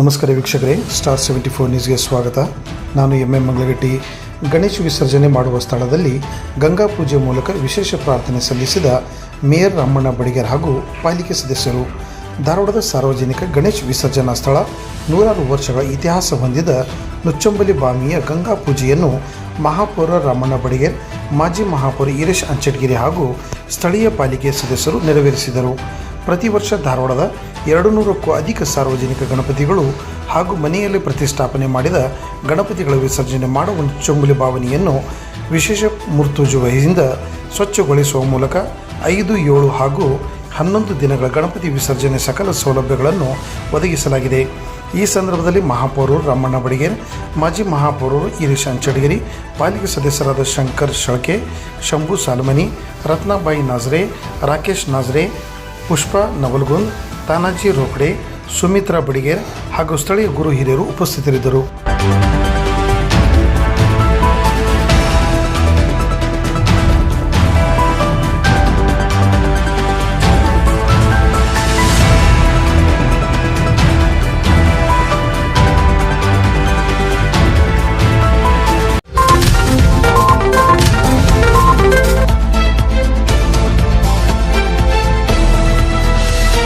ನಮಸ್ಕಾರ ವೀಕ್ಷಕರೇ star seventy four ನ್ಯೂಸ್ಗೆ ಸ್ವಾಗತ. ನಾನು ಎಂ ಎಂ ಮಂಗಳಗಟ್ಟಿ. ಗಣೇಶ ವಿಸರ್ಜನೆ ಮಾಡುವ ಸ್ಥಳದಲ್ಲಿ ಗಂಗಾ ಪೂಜೆ ಮೂಲಕ ವಿಶೇಷ ಪ್ರಾರ್ಥನೆ ಸಲ್ಲಿಸಿದ ಮೇಯರ್ ರಾಮಣ್ಣ ಬಡಿಗೇರ್ ಹಾಗೂ ಪಾಲಿಕೆ ಸದಸ್ಯರು. ಧಾರವಾಡದ ಸಾರ್ವಜನಿಕ ಗಣೇಶ ವಿಸರ್ಜನಾ ಸ್ಥಳ ನೂರಾರು ವರ್ಷಗಳ ಇತಿಹಾಸ ಹೊಂದಿದ ನುಚ್ಚಂಬಲಿ ಬಾಮಿಯ ಗಂಗಾ ಪೂಜೆಯನ್ನು ಮಹಾಪೌರ ರಾಮಣ್ಣ ಬಡಿಗೇರ್, ಮಾಜಿ ಮಹಾಪೌರ ಈರೇಶ್ ಅಂಚಟಗಿರಿ ಹಾಗೂ ಸ್ಥಳೀಯ ಪಾಲಿಕೆ ಸದಸ್ಯರು ನೆರವೇರಿಸಿದರು. ಪ್ರತಿ ವರ್ಷ ಧಾರವಾಡದ ಎರಡು ನೂರಕ್ಕೂ ಅಧಿಕ ಸಾರ್ವಜನಿಕ ಗಣಪತಿಗಳು ಹಾಗೂ ಮನೆಯಲ್ಲಿ ಪ್ರತಿಷ್ಠಾಪನೆ ಮಾಡಿದ ಗಣಪತಿಗಳ ವಿಸರ್ಜನೆ ಮಾಡುವ ಚೊಂಬುಲಿ ಭಾವನೆಯನ್ನು ವಿಶೇಷ ಮುರ್ತುಜುವೆಯಿಂದ ಸ್ವಚ್ಛಗೊಳಿಸುವ ಮೂಲಕ ಐದು, ಏಳು ಹಾಗೂ ಹನ್ನೊಂದು ದಿನಗಳ ಗಣಪತಿ ವಿಸರ್ಜನೆ ಸಕಲ ಸೌಲಭ್ಯಗಳನ್ನು ಒದಗಿಸಲಾಗಿದೆ. ಈ ಸಂದರ್ಭದಲ್ಲಿ ಮಹಾಪೌರರು ರಮಣ್ಣ ಬಡಿಗೇರ್ ಮಾಜಿ ಮಹಾಪೌರರು ಈರೇಶಾನ್ ಪಾಲಿಕೆ ಸದಸ್ಯರಾದ ಶಂಕರ್ ಶಳಕೆ, ಶಂಭು ಸಾಲ್ಮನಿ, ರತ್ನಾಬಾಯಿ ನಾಜ್ರೆ, ರಾಕೇಶ್ ನಾಜ್ರೆ, ಪುಷ್ಪ ನವಲ್ಗುಂದ್ ತಾನಾಜಿ ರೋಕಡೆ ಸುಮಿತ್ರಾ ಬಡಿಗೇರ್ ಹಾಗೂ ಸ್ಥಳೀಯ ಗುರು ಹಿರಿಯರು ಉಪಸ್ಥಿತರಿದ್ದರು.